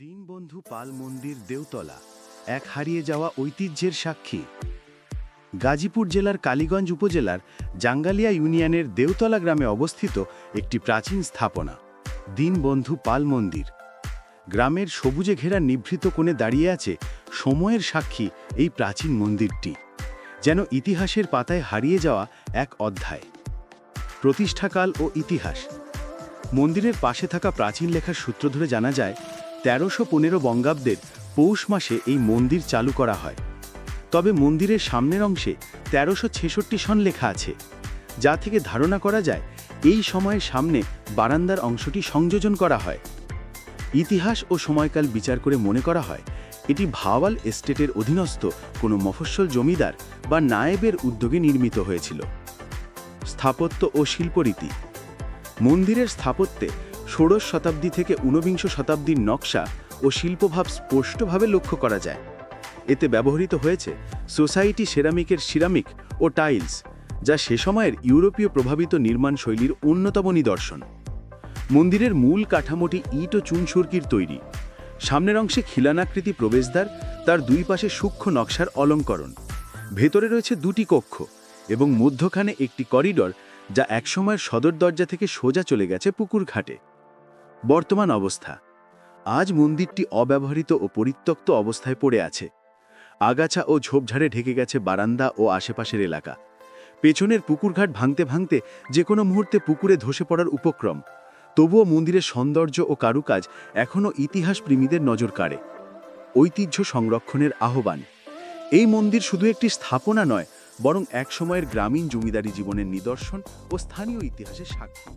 দীনবন্ধু পাল মন্দির দেওতলা এক হারিয়ে যাওয়া ঐতিহ্যের সাক্ষী। গাজীপুর জেলার কালীগঞ্জ উপজেলার জাঙ্গালিয়া ইউনিয়নের দেওতলা গ্রামে অবস্থিত একটি প্রাচীন স্থাপনা, দীনবন্ধু পাল মন্দির। গ্রামের সবুজে ঘেরা নিভৃত কোণে দাঁড়িয়ে আছে সময়ের সাক্ষী এই প্রাচীন মন্দিরটি, যেন ইতিহাসের পাতায় হারিয়ে যাওয়া এক অধ্যায়। প্রতিষ্ঠাকাল ও ইতিহাস। মন্দিরের পাশে থাকা প্রাচীন লেখার সূত্র ধরে জানা যায় তেরোশো পনেরো বঙ্গাব্দের পৌষ মাসে এই মন্দির চালু করা হয়। তবে মন্দিরের সামনের অংশে তেরোশো ছেষট্টি সন লেখা আছে, যা থেকে ধারণা করা যায় এই সময়ের সামনে বারান্দার অংশটি সংযোজন করা হয়। ইতিহাস ও সময়কাল বিচার করে মনে করা হয়, এটি ভাওয়াল এস্টেটের অধীনস্থ কোনো মফস্বল জমিদার বা নায়েবের উদ্যোগে নির্মিত হয়েছিল। স্থাপত্য ও শিল্পরীতি। মন্দিরের স্থাপত্যে ষোড়শ শতাব্দী থেকে ঊনবিংশ শতাব্দীর নকশা ও শিল্পভাব স্পষ্টভাবে লক্ষ্য করা যায়। এতে ব্যবহৃত হয়েছে সোসাইটি সেরামিকের সিরামিক ও টাইলস, যা সে সময়ের ইউরোপীয় প্রভাবিত নির্মাণ শৈলীর অন্যতম নিদর্শন। মন্দিরের মূল কাঠামোটি ইট ও চুনসুরকির তৈরি। সামনের অংশে খিলানাকৃতি প্রবেশদ্বার, তার দুই পাশে সূক্ষ্ম নকশার অলঙ্করণ। ভেতরে রয়েছে দুটি কক্ষ এবং মধ্যখানে একটি করিডর, যা একসময়ের সদর দরজা থেকে সোজা চলে গেছে পুকুর ঘাটে। বর্তমান অবস্থা। আজ মন্দিরটি অব্যবহৃত ও পরিত্যক্ত অবস্থায় পড়ে আছে। আগাছা ও ঝোপঝাড়ে ঢেকে গেছে বারান্দা ও আশেপাশের এলাকা। পেছনের পুকুরঘাট ভাঙতে ভাঙতে যে কোনো মুহূর্তে পুকুরে ধসে পড়ার উপক্রম। তবুও মন্দিরের সৌন্দর্য ও কারুকাজ এখনও ইতিহাস প্রেমীদের নজর কাড়ে। ঐতিহ্য সংরক্ষণের আহ্বান। এই মন্দির শুধু একটি স্থাপনা নয়, বরং একসময়ের গ্রামীণ জমিদারি জীবনের নিদর্শন ও স্থানীয় ইতিহাসের সাক্ষী।